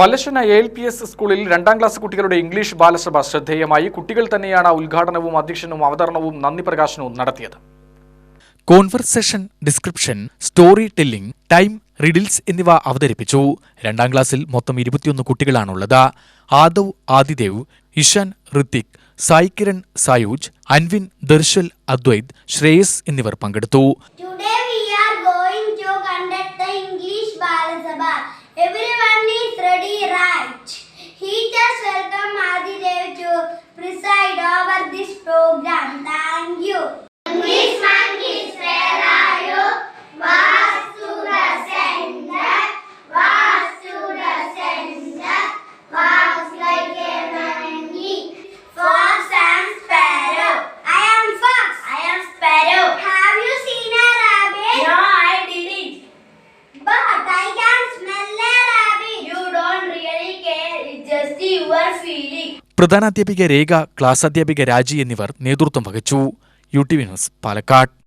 Pallassana A L P S സ്കൂളിൽ രണ്ടാം class കുട്ടികളുടെ ഇംഗ്ലീഷ് ബാലസഭ ശ്രദ്ധേയമായി കുട്ടികൾ തന്നെയാണ് ഉദ്ഘാടനവും അധ്യക്ഷനും അവതരണവും നന്ദി പ്രകാശനവും നടത്തിയത്. Conversation description story telling time riddles എന്നിവ അവതരിപ്പിച്ചു. രണ്ടാം ക്ലാസ്സിൽ മൊത്തം ഇരുപത്തിയൊന്ന് കുട്ടികളാണുള്ളത്. ആദവ് ആദിദേവ് ഇഷാൻ ഋത്തിക് സായി കിരൺ സായൂജ് അൻവിൻ ദർശൽ അദ്വൈത് ശ്രേയസ് എന്നിവർ പങ്കെടുത്തു. Today we are going to conduct the English Balasabha. Everyone പ്രധാനാധ്യാപിക രേഖ ക്ലാസ് അധ്യാപിക രാജി എന്നിവർ നേതൃത്വം വഹിച്ചു. U T news Palakkad.